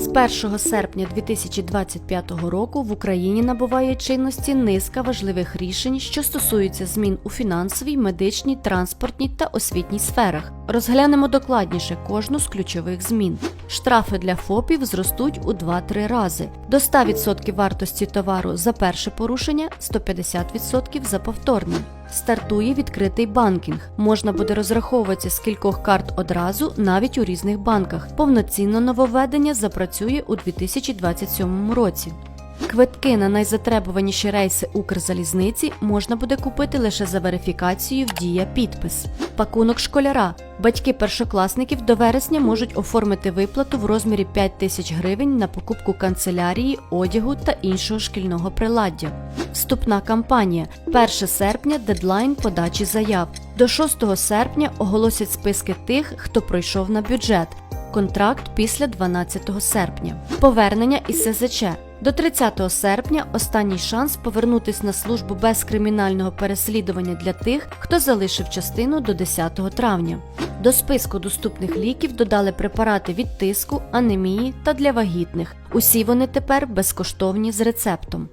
З 1 серпня 2025 року в Україні набуває чинності низка важливих рішень, що стосуються змін у фінансовій, медичній, транспортній та освітній сферах. Розглянемо докладніше кожну з ключових змін. Штрафи для ФОПів зростуть у 2-3 рази до 100% вартості товару за перше порушення, 150% за повторне. Стартує відкритий банкінг. Можна буде розраховуватися з кількох карт одразу, навіть у різних банках. Повноцінно нововведення запрацює у 2027 році. Квитки на найзатребуваніші рейси Укрзалізниці можна буде купити лише за верифікацією в дія підпис. Пакунок школяра. Батьки першокласників до вересня можуть оформити виплату в розмірі 5 тисяч гривень на покупку канцелярії, одягу та іншого шкільного приладдя. Вступна кампанія 1 серпня дедлайн подачі заяв. До 6 серпня оголосять списки тих, хто пройшов на бюджет. Контракт після 12 серпня. Повернення із СЗЧ. До 30 серпня останній шанс повернутись на службу без кримінального переслідування для тих, хто залишив частину до 10 травня. До списку доступних ліків додали препарати від тиску, анемії та для вагітних. Усі вони тепер безкоштовні з рецептом.